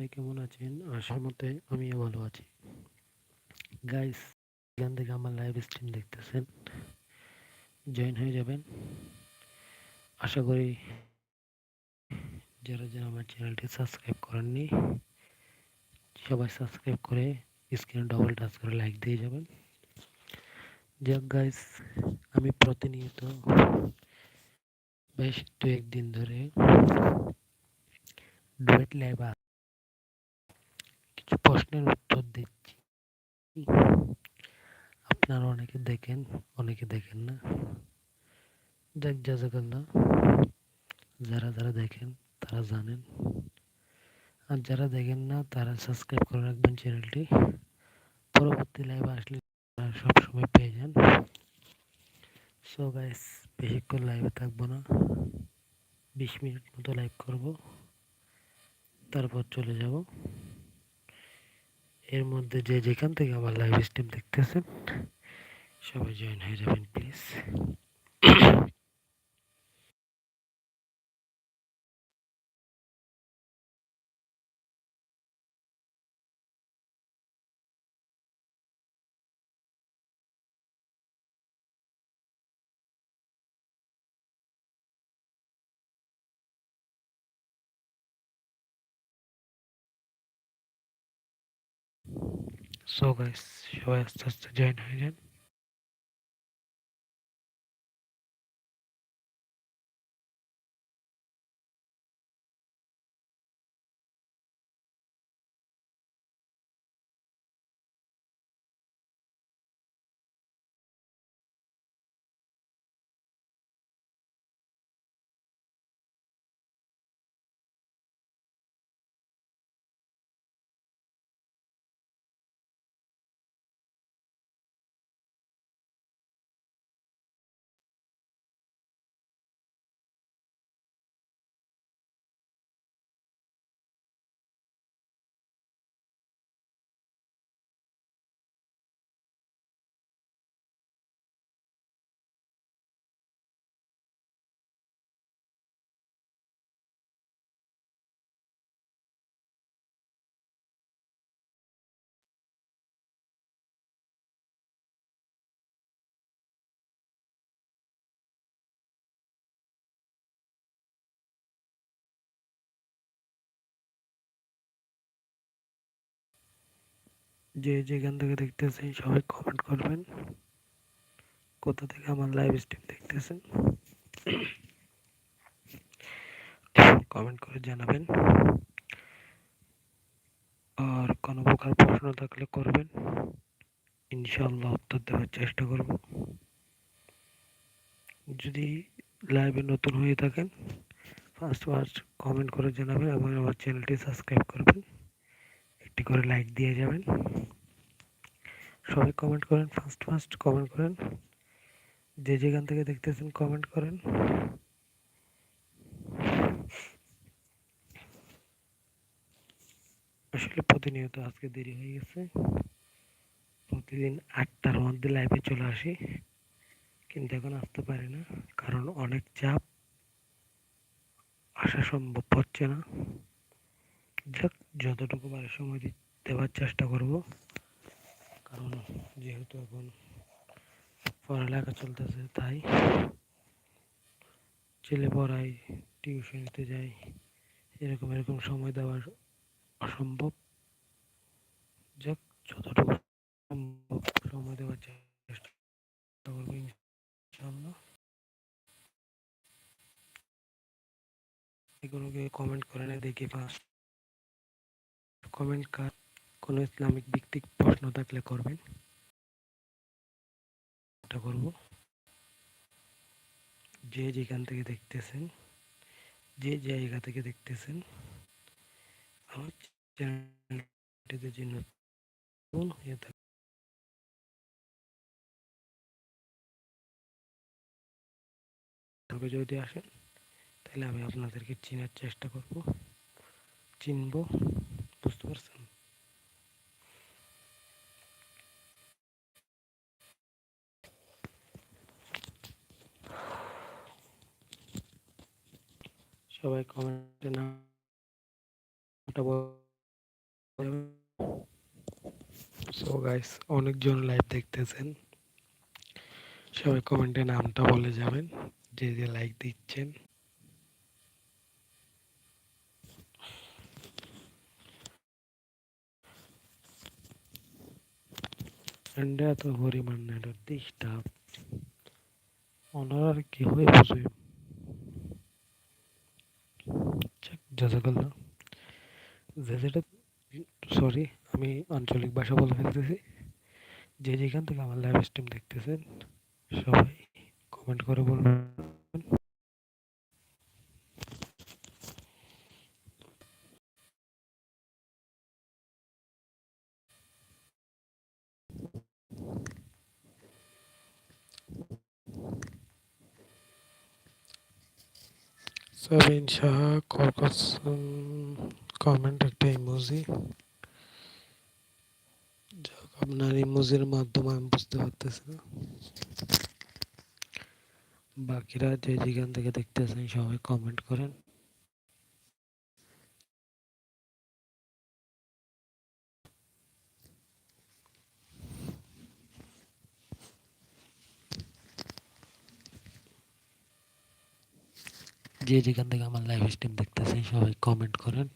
সবাই কেমন আছেন? আসার মতে আমিও ভালো আছি। গাইস এখান থেকে আমার লাইভ স্ট্রিম দেখতেছেন। জয়েন হয়ে যাবেন। আশা করি যারা যারা আমার চ্যানেলটি সাবস্ক্রাইব করেননি, সবাই সাবস্ক্রাইব করে স্ক্রিনে ডবল টাচ করে লাইক দিয়ে যাবেন। যাক গাইস আমি প্রতিনিয়ত বেশ দু একদিন ধরে ডুয়েট লাইভ কিছু প্রশ্নের উত্তর দিচ্ছি। আপনারা অনেকে দেখেন অনেকে দেখেন না। যাক জাজাকাল্লাহ যারা যারা দেখেন, তারা জানেন। আর যারা দেখেন না, তারা সাবস্ক্রাইব করে রাখবেন চ্যানেলটি। পরবর্তী লাইভ আসলে তারা সবসময় পেয়ে যান। সো গাইস বেশিক্ষণ লাইভে থাকব না। বিশ মিনিট মতো লাইভ করব। তারপর চলে যাব। এর মধ্যে যে যেখান থেকে আমার লাইভ স্ট্রিম দেখতেছেন সবাই জয়েন হয়ে যাবেন প্লিজ সো গাইস সবাই আস্তে আস্তে জয়েন হয়ে যান যে যেখান থেকে দেখতেছেন, সবাই কমেন্ট করবেন। কোথা থেকে আমার লাইভ স্ট্রিম দেখতেছেন? কমেন্ট করে জানাবেন। আর কোনো প্রকার প্রশ্ন থাকলে করবেন। ইনশাল্লাহ উত্তর দেওয়ার চেষ্টা করব। যদি লাইভে নতুন হয়ে থাকেন ফার্স্ট ফার্স্ট কমেন্ট করে জানাবেন এবং আমার চ্যানেলটি সাবস্ক্রাইব করবেন। একটি করে লাইক দিয়ে যাবেন। সবাই কমেন্ট করেন ফার্স্ট ফার্স্ট কমেন্ট করেন। যে যেখান থেকে দেখতেছেন কমেন্ট করেন। আসলে প্রতিনিয়ত আজকে দেরি হয়ে গেছে। প্রতিদিন আটটার মধ্যে লাইভে চলে আসি। কিন্তু এখন আসতে পারি না, কারণ অনেক চাপ। আসা সম্ভব হচ্ছে না। যাক যতটুকু পারে সময় দেওয়ার চেষ্টা করব। কারণ যেহেতু এখন পড়ালেখা চলতেছে, তাই ছেলে পড়াই টিউশনিতে যাই এরকম এরকম সময় দেওয়া অসম্ভব। যাক, যতটুকু সম্ভব সময় দেওয়ার চেষ্টা করব ইনশাল্লাহ এগুলো কমেন্ট করে না দেখি ফার্স্ট কমেন্ট কার কোনো ইসলামিক ভিত্তিক প্রশ্ন থাকলে করবেন। এটা করব। যে যেখান থেকে দেখতেছেন, যে জায়গা থেকে দেখতেছেন, আমার চ্যানেলটিতে যে নতুন হয়ে থাকে তবে যদি আসেন, তাহলে আমি আপনাদেরকে চিনার চেষ্টা করব। চিনব। বুঝতে পারছেন? সবাই কমেন্টে নামটা সো গাইস অনেকজন লাইভ দেখতেছেন। সবাই কমেন্টে নামটা বলে যাবেন যে যে লাইক দিচ্ছেন। এন্ড এত পরিমাণ নেটের ডিস্টার্ব ওনার কি হয়ে বসে? জাজাকাল্লাহ যে যেটা সরি আমি আঞ্চলিক ভাষা বলে ফেলতেছি। যে যেখান থেকে আমার লাইভ স্ট্রিম দেখতেছেন, সবাই কমেন্ট করে বলবেন। সাবিন শাহ কর্কস কমেন্ট একটা ইমোজি যাক আপনার ইমোজির মাধ্যমে আমি বুঝতে পারতেছি না। বাকিরা যে যেখান থেকে দেখতেছেন, সবাই কমেন্ট করেন। যে যেখান থেকে আমার লাইভ স্ট্রিম দেখতেছেন, সবাই কমেন্ট করেন।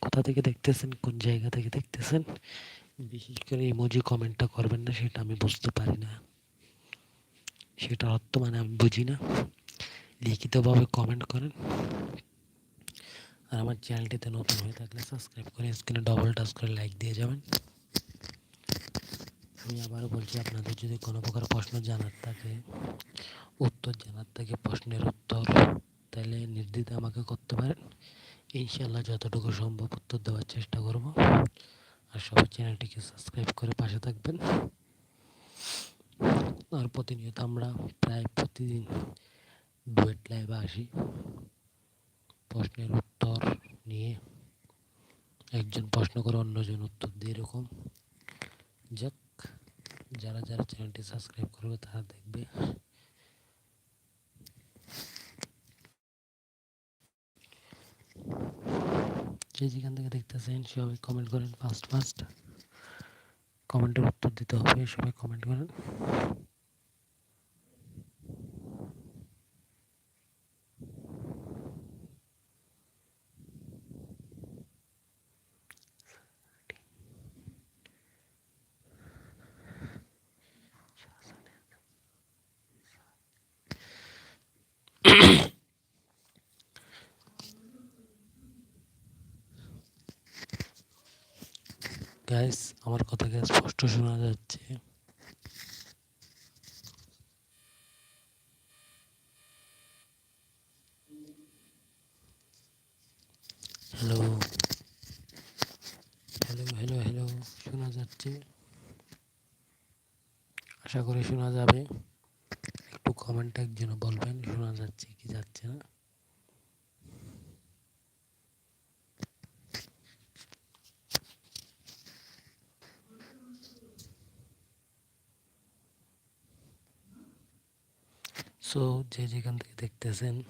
কোথা থেকে দেখতেছেন, কোন জায়গা থেকে দেখতেছেন, বিশেষ করে ইমোজি কমেন্টটা করবেন না, সেটা আমি বুঝতে পারি না। সেটা অর্থ মানে আমি বুঝি না। লিখিতভাবে কমেন্ট করেন। আর আমার চ্যানেলটিতে নতুন হয়ে থাকলে সাবস্ক্রাইব করে স্ক্রিনে ডবল টাচ করে লাইক দিয়ে যাবেন। আমি আবারও বলছি, আপনাদের যদি কোনো প্রকার প্রশ্ন জানার থাকে, উত্তর জানার থাকে, প্রশ্নের উত্তর তাহলে নির্দ্বিধা আমাকে করতে পারেন। ইনশাল্লাহ যতটুকু সম্ভব উত্তর দেওয়ার চেষ্টা করব। আর সবাই চ্যানেলটিকে সাবস্ক্রাইব করে পাশে থাকবেন। আর প্রতিনিয়ত আমরা প্রায় প্রতিদিন ডুয়েট লাইভে আসি। প্রশ্নের উত্তর নিয়ে একজন প্রশ্ন করে অন্যজন উত্তর দিয়ে এরকম। যাক, যারা যারা চ্যানেলটি সাবস্ক্রাইব করবে তারা দেখবে। যে যেখান থেকে দেখতেছেন, সবাই কমেন্ট করেন ফার্স্ট ফার্স্ট কমেন্টের উত্তর দিতে হবে, সবাই কমেন্ট করেন। গাইস আমার কথাকে স্পষ্ট শোনা যাচ্ছে? হ্যালো হ্যালো হ্যালো হ্যালো শোনা যাচ্ছে? আশা করি শোনা যাবে। একটু কমেন্ট একজন বলবেন, শোনা যাচ্ছে কি যাচ্ছে না। সো যে যেখান থেকে দেখতেছেন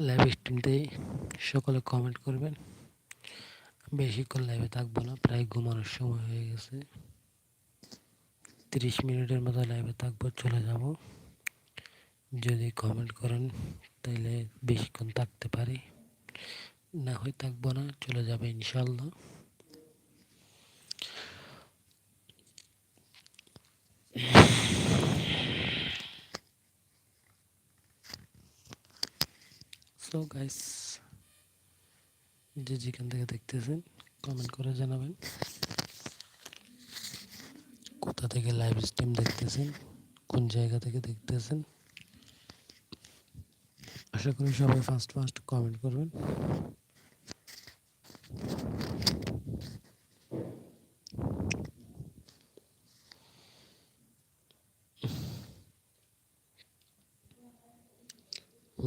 লাইভ স্ট্রিমতে সকলে কমেন্ট করবেন। বেশিক্ষণ লাইভে থাকব না, প্রায় ঘুমানোর সময় হয়ে গেছে। তিরিশ মিনিটের মতো লাইভে থাকব, চলে যাব। যদি কমেন্ট করেন তাহলে বেশিক্ষণ থাকতে পারি। না হয় থাকব না, চলে যাবে ইনশাল্লাহ সো গাইস যে যেখান থেকে দেখতেছেন কমেন্ট করে জানাবেন। কোথা থেকে লাইভ স্ট্রিম দেখতেছেন, কোন জায়গা থেকে দেখতেছেন? আশা করি সবাই ফার্স্ট ফার্স্ট কমেন্ট করবেন।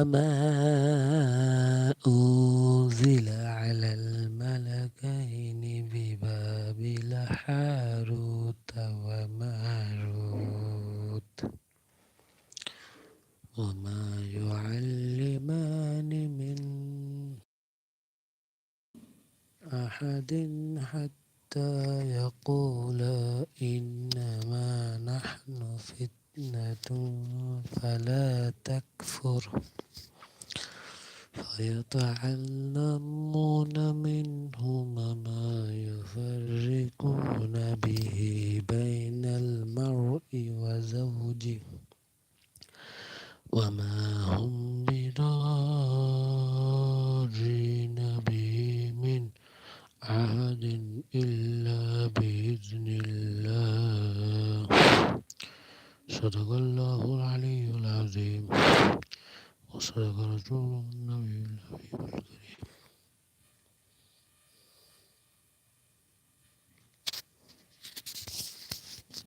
وما أنزل على الملكين ببابل حاروت وماروت وما يعلمان من أحد حتى يقولا إنما نحن فتنة فلا تكفر فيتعلمون منهما ما يفرقون به بين المرء وزوجه وما هم بضارين به من أحد إلا بإذن الله. صدق الله العلي العظيم. Sadakaracullahu'l-Nebiyyül-Habiyyül.